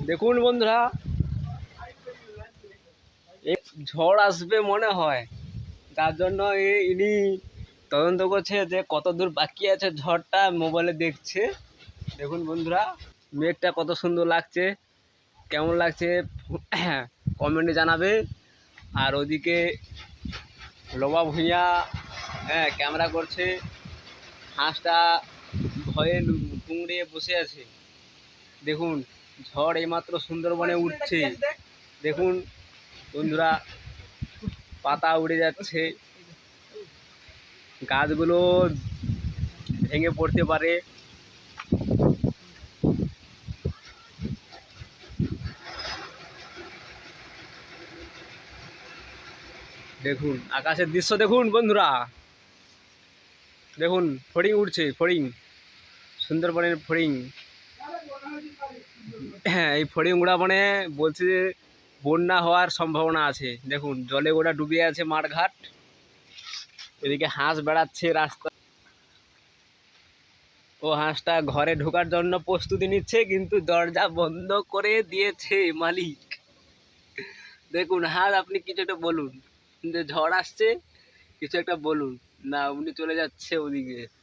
দেখুন বন্ধুরা। ঝড় আসবে মনে হয়। তার জন্য ইনি তদন্ত করছে যে কত দূর বাকি আছে ঝড়টা, মোবাইলে দেখছে। দেখুন বন্ধুরা, মেঘটা কত সুন্দর লাগছে। কেমন লাগছে কমেন্টে জানাবে। আর ওদিকে লোবা ভুঁইয়া হ্যাঁ ক্যামেরা করছে। হাঁসটা ভয়ে কুংড়িয়ে বসে আছে। দেখুন। ঝড় এইমাত্র সুন্দরবনে উঠছে। দেখুন, বন্ধুরা, পাতা উড়ে যাচ্ছে। গাছগুলো ভেঙে পড়তে পারে। দেখুন, আকাশের দৃশ্য দেখুন, বন্ধুরা। দেখুন, ফড়িং উঠছে ফড়িং। সুন্দরবনের ফড়িং। হ্যাঁ এই ফড়িং উড়া মানে বলছে যে বন্যা হওয়ার সম্ভাবনা আছে। দেখুন, জলে গোটা ডুবে আছে মাঠঘাট। এদিকে হাঁস বেড়াচ্ছে রাস্তা। ও হাঁসটা ঘরে ঢোকার জন্য প্রস্তুতি নিচ্ছে, কিন্তু দরজা বন্ধ করে দিয়েছে মালিক। দেখুন, হাঁস, আপনি কিছু একটা বলুন। যে ঝড় আসছে, কিছু একটা বলুন। না, উনি চলে যাচ্ছে ওদিকে।